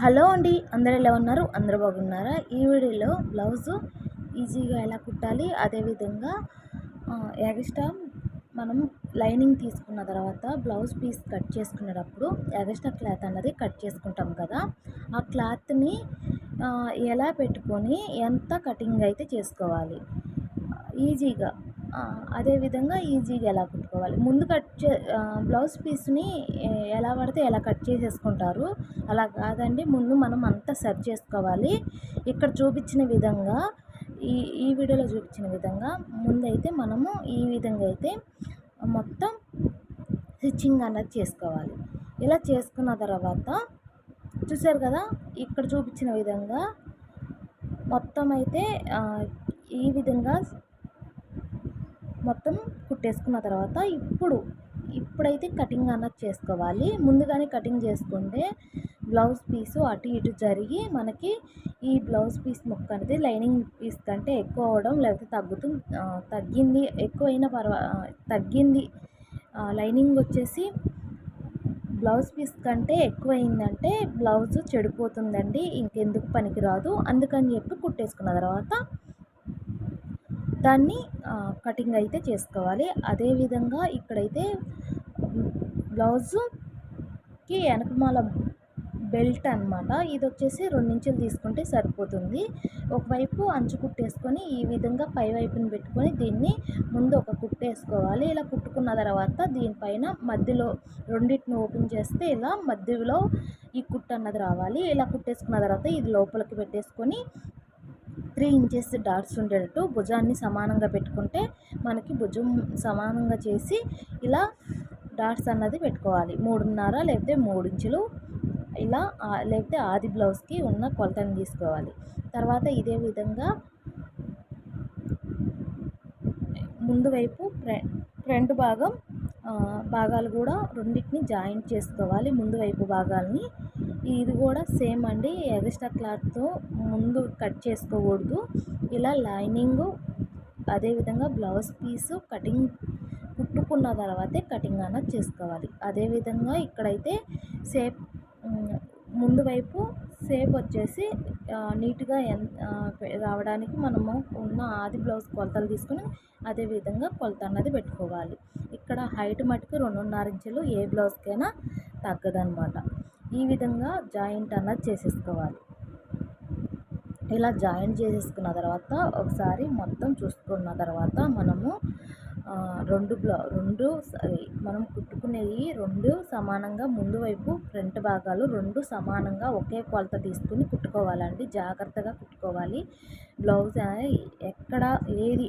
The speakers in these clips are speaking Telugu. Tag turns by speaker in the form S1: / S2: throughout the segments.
S1: హలో అండి అందరు ఎలా ఉన్నారు? అందరూ బాగున్నారా? ఈ వీడియోలో బ్లౌజ్ ఈజీగా ఎలా కుట్టాలి అదేవిధంగా ఎగస్ట్రా మనం లైనింగ్ తీసుకున్న తర్వాత బ్లౌజ్ పీస్ కట్ చేసుకునేటప్పుడు ఎగస్ట్రా క్లాత్ అన్నది కట్ చేసుకుంటాం కదా ఆ క్లాత్ని ఎలా పెట్టుకొని ఎంత కటింగ్ అయితే చేసుకోవాలి. ఈజీగా అదేవిధంగా ఈజీగా ఎలా కుట్టుకోవాలి? ముందు కట్ చే బ్లౌజ్ పీస్ని ఎలా పడితే ఎలా కట్ చేసేసుకుంటారు. అలా కాదండి ముందు మనం అంతా సెట్ చేసుకోవాలి. ఇక్కడ చూపించిన విధంగా ఈ ఈ వీడియోలో చూపించిన విధంగా ముందైతే మనము ఈ విధంగా అయితే మొత్తం స్టిచ్చింగ్ అన్నది చేసుకోవాలి. ఇలా చేసుకున్న తర్వాత చూసారు కదా ఇక్కడ చూపించిన విధంగా మొత్తం అయితే ఈ విధంగా మొత్తం కుట్టేసుకున్న తర్వాత ఇప్పుడు ఇప్పుడైతే కటింగ్ అన్నది చేసుకోవాలి. ముందుగానే కటింగ్ చేసుకుంటే బ్లౌజ్ పీసు అటు ఇటు జరిగి మనకి ఈ బ్లౌజ్ పీస్ ముక్క అనేది లైనింగ్ పీస్ కంటే ఎక్కువ అవడం లేకపోతే తగ్గుతుంది తగ్గింది ఎక్కువైనా పర్వా తగ్గింది లైనింగ్ వచ్చేసి బ్లౌజ్ పీస్ కంటే ఎక్కువైందంటే బ్లౌజ్ చెడిపోతుందండి ఇంకెందుకు పనికిరాదు. అందుకని చెప్పి కుట్టేసుకున్న తర్వాత దాన్ని కటింగ్ అయితే చేసుకోవాలి. అదేవిధంగా ఇక్కడైతే బ్లౌజుకి వెనకమాల బెల్ట్ అనమాట ఇది వచ్చేసి రెండించులు తీసుకుంటే సరిపోతుంది. ఒకవైపు అంచు కుట్టేసుకొని ఈ విధంగా పై వైపుని పెట్టుకొని దీన్ని ముందు ఒక కుట్టేసుకోవాలి ఇలా కుట్టుకున్న తర్వాత దీనిపైన మధ్యలో రెండింటిని ఓపెన్ చేస్తే ఇలా మధ్యలో ఈ కుట్టు అన్నది రావాలి. ఇలా కుట్టేసుకున్న తర్వాత ఇది లోపలికి పెట్టేసుకొని త్రీ ఇంచెస్ డాట్స్ ఉండేటట్టు భుజాన్ని సమానంగా పెట్టుకుంటే మనకి భుజం సమానంగా చేసి ఇలా డాట్స్ అన్నది పెట్టుకోవాలి. మూడున్నర లేకపోతే మూడు ఇంచులు ఇలా లేకపోతే ఆది బ్లౌజ్కి ఉన్న కొలతని తీసుకోవాలి. తర్వాత ఇదే విధంగా ముందు వైపు ఫ్రంట్ భాగం భాగాలు కూడా రెండింటిని జాయింట్ చేసుకోవాలి. ముందు వైపు భాగాల్ని ఇది కూడా సేమ్ అండి. ఎగస్ట్రా క్లాత్తో ముందు కట్ చేసుకోకూడదు. ఇలా లైనింగ్ అదేవిధంగా బ్లౌజ్ పీసు కటింగ్ కుట్టుకున్న తర్వాతే కటింగ్ అన్నది చేసుకోవాలి. అదేవిధంగా ఇక్కడైతే సేప్ ముందు వైపు సేప్ వచ్చేసి నీట్గా రావడానికి మనము ఉన్న ఆది బ్లౌజ్ కొలతలు తీసుకుని అదేవిధంగా కొలత అన్నది పెట్టుకోవాలి. ఇక్కడ హైట్ మటుకు రెండున్నర ఇంచులు ఏ బ్లౌజ్కైనా తగ్గదనమాట ఈ విధంగా జాయింట్ అన్నది చేసేసుకోవాలి. ఇలా జాయింట్ చేసేసుకున్న తర్వాత ఒకసారి మొత్తం చూసుకున్న తర్వాత మనము రెండు బ్లా రెండు మనం కుట్టుకునేవి రెండు సమానంగా ముందు వైపు ఫ్రంట్ భాగాలు రెండు సమానంగా ఒకే కొలత తీసుకుని కుట్టుకోవాలండి. జాగ్రత్తగా కుట్టుకోవాలి. బ్లౌజ్ ఎక్కడ ఏది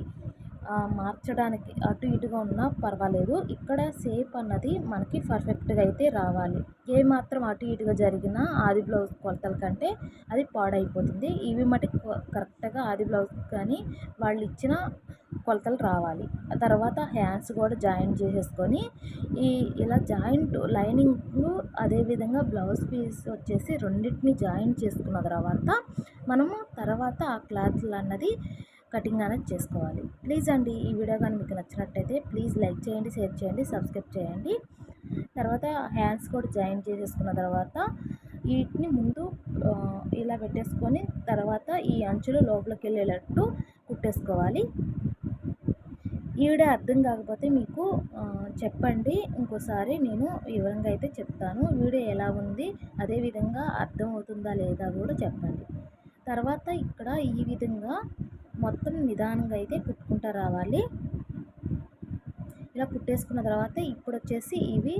S1: మార్చడానికి అటు ఇటుగా ఉన్నా పర్వాలేదు. ఇక్కడ షేప్ అన్నది మనకి పర్ఫెక్ట్గా అయితే రావాలి. ఏ మాత్రం అటు ఇటుగా జరిగినా ఆది బ్లౌజ్ కొలతల కంటే అది పాడైపోతుంది. ఇవి మటుకు కరెక్ట్గా ఆది బ్లౌజ్ కానీ వాళ్ళు ఇచ్చిన కొలతలు రావాలి. తర్వాత హ్యాండ్స్ కూడా జాయింట్ చేసేసుకొని ఈ ఇలా జాయింట్ లైనింగ్ అదేవిధంగా బ్లౌజ్ పీస్ వచ్చేసి రెండింటిని జాయింట్ చేసుకున్న తర్వాత మనము తర్వాత ఆ క్లాత్లు అన్నది కటింగ్ అనేది చేసుకోవాలి. ప్లీజ్ అండి ఈ వీడియో కానీ మీకు నచ్చినట్టయితే ప్లీజ్ లైక్ చేయండి షేర్ చేయండి సబ్స్క్రైబ్ చేయండి. తర్వాత హ్యాండ్స్ కూడా జాయిన్ చేసేసుకున్న తర్వాత వీటిని ముందు ఇలా పెట్టేసుకొని తర్వాత ఈ అంచులు లోపలికి వెళ్ళేటట్టు కుట్టేసుకోవాలి. ఈ వీడియో అర్థం కాకపోతే మీకు చెప్పండి. ఇంకోసారి నేను వివరంగా అయితే చెప్తాను. వీడియో ఎలా ఉంది అదేవిధంగా అర్థం అవుతుందా లేదా కూడా చెప్పండి. తర్వాత ఇక్కడ ఈ విధంగా మొత్తం నిదానంగా అయితే కుట్టుకుంటూ రావాలి. ఇలా కుట్టేసుకున్న తర్వాత ఇప్పుడు వచ్చేసి ఇవి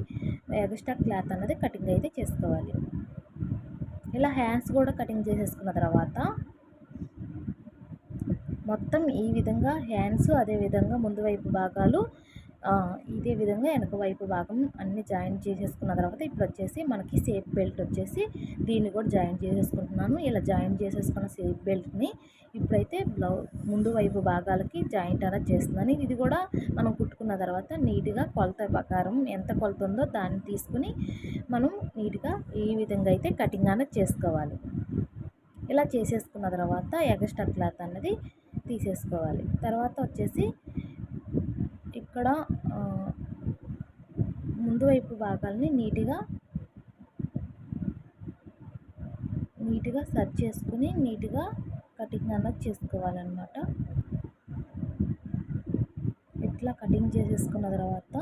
S1: ఎగస్ట్రా క్లాత్ అన్నది కటింగ్ అయితే చేసుకోవాలి. ఇలా హ్యాండ్స్ కూడా కటింగ్ చేసేసుకున్న తర్వాత మొత్తం ఈ విధంగా హ్యాండ్స్ అదేవిధంగా ముందు వైపు భాగాలు ఇదే విధంగా వెనక వైపు భాగం అన్ని జాయింట్ చేసేసుకున్న తర్వాత ఇప్పుడు వచ్చేసి మనకి సేఫ్ బెల్ట్ వచ్చేసి దీన్ని కూడా జాయింట్ చేసేసుకుంటున్నాను. ఇలా జాయింట్ చేసేసుకున్న సేఫ్ బెల్ట్ని ఇప్పుడైతే బ్లౌ ముందు వైపు భాగాలకి జాయింట్ అనేది చేస్తున్నాను. ఇది కూడా మనం కుట్టుకున్న తర్వాత నీట్గా కొలత ప్రకారం ఎంత కొలత ఉందో దాన్ని తీసుకుని మనం నీట్గా ఈ విధంగా అయితే కటింగ్ అనేది చేసుకోవాలి. ఇలా చేసేసుకున్న తర్వాత ఎగస్ట్రా క్లాత్ అన్నది తీసేసుకోవాలి. తర్వాత వచ్చేసి ఇక్కడ ముందు వైపు భాగాల్ని నీట్గా నీట్గా సర్చ్ చేసుకుని నీట్గా కటింగ్ అన్నది చేసుకోవాలన్నమాట. ఇట్లా కటింగ్ చేసేసుకున్న తర్వాత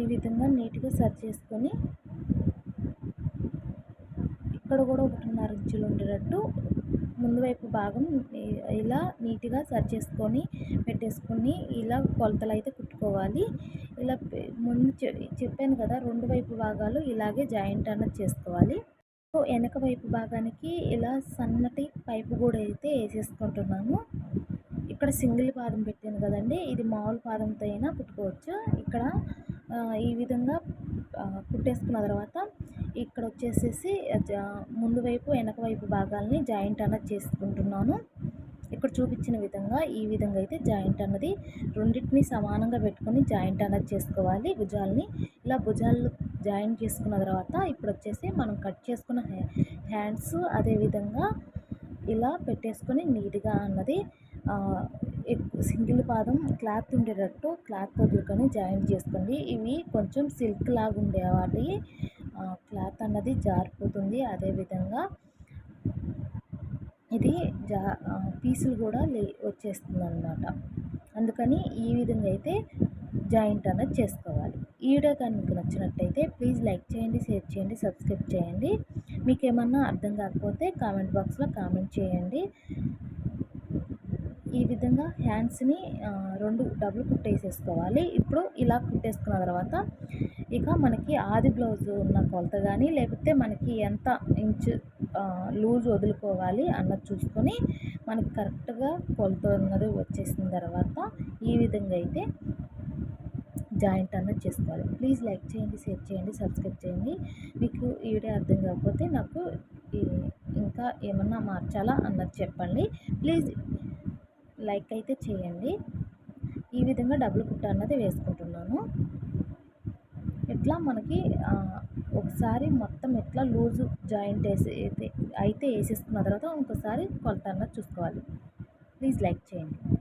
S1: ఈ విధంగా నీట్గా సర్చ్ చేసుకొని ఇక్కడ కూడా ఒకటిన్నర ఇంచులు ఉండేటట్టు ముందు వైపు భాగం ఇలా నీట్గా సర్చ్ చేసుకొని పెట్టేసుకొని ఇలా కొలతలు అయితే కుట్టుకోవాలి. ఇలా ముందు చెప్పాను కదా రెండు వైపు భాగాలు ఇలాగే జాయింట్ అన్నది చేసుకోవాలి. వెనక వైపు భాగానికి ఇలా సన్నటి పైపు కూడా అయితే వేసేసుకుంటున్నాను ఇక్కడ సింగిల్ పాదం పెట్టాను కదండి ఇది మామూలు పాదంతో అయినా కుట్టుకోవచ్చు. ఇక్కడ ఈ విధంగా కుట్టేసుకున్న తర్వాత ఇక్కడ వచ్చేసేసి ముందు వైపు వెనక వైపు భాగాల్ని జాయింట్ అన్నది చేసుకుంటున్నాను. ఇక్కడ చూపించిన విధంగా ఈ విధంగా అయితే జాయింట్ అన్నది రెండింటిని సమానంగా పెట్టుకొని జాయింట్ అన్నది చేసుకోవాలి భుజాలని. ఇలా భుజాలు జాయింట్ చేసుకున్న తర్వాత ఇప్పుడు వచ్చేసి మనం కట్ చేసుకున్న హ్యాండ్స్ అదేవిధంగా ఇలా పెట్టేసుకొని నీట్గా అన్నది సింగిల్ పాదం క్లాత్ ఉండేటట్టు క్లాత్ వదులుకొని జాయింట్ చేసుకోండి. ఇవి కొంచెం సిల్క్ లాగా ఉండేవాటి క్లాత్ అన్నది జారిపోతుంది. అదేవిధంగా ఇది జా పీసులు కూడా లే వచ్చేస్తుంది అనమాట అందుకని ఈ విధంగా అయితే జాయింట్ అన్నది చేసుకోవాలి. ఈ వీడియో కానీ మీకు నచ్చినట్టయితే ప్లీజ్ లైక్ చేయండి షేర్ చేయండి సబ్స్క్రైబ్ చేయండి. మీకు ఏమన్నా అర్థం కాకపోతే కామెంట్ బాక్స్లో కామెంట్ చేయండి. ఈ విధంగా హ్యాండ్స్ని రెండు డబుల్ కుట్టేసేసుకోవాలి. ఇప్పుడు ఇలా కుట్టేసుకున్న తర్వాత ఇక మనకి ఆది బ్లౌజ్ ఉన్న కొలత కానీ లేకపోతే మనకి ఎంత ఇంచు లూజ్ వదులుకోవాలి అన్నది చూసుకొని మనకి కరెక్ట్గా కొలత ఉన్నది వచ్చేసిన తర్వాత ఈ విధంగా అయితే జాయింట్ అన్నది చేసుకోవాలి. ప్లీజ్ లైక్ చేయండి షేర్ చేయండి సబ్స్క్రైబ్ చేయండి. మీకు ఈ వీడియో అర్థం కాకపోతే నాకు ఇంకా ఏమన్నా మార్చాలా అన్నది చెప్పండి. ప్లీజ్ లైక్ అయితే చేయండి. ఈ విధంగా డబుల్ కుట్ట అన్నది వేసుకుంటున్నాను. ఇట్లా మనకి ఒకసారి మొత్తం ఎట్లా లూజు జాయింట్ వేసి అయితే అయితే వేసేసుకున్న తర్వాత ఇంకోసారి కొలత అన్నది చూసుకోవాలి. ప్లీజ్ లైక్ చేయండి.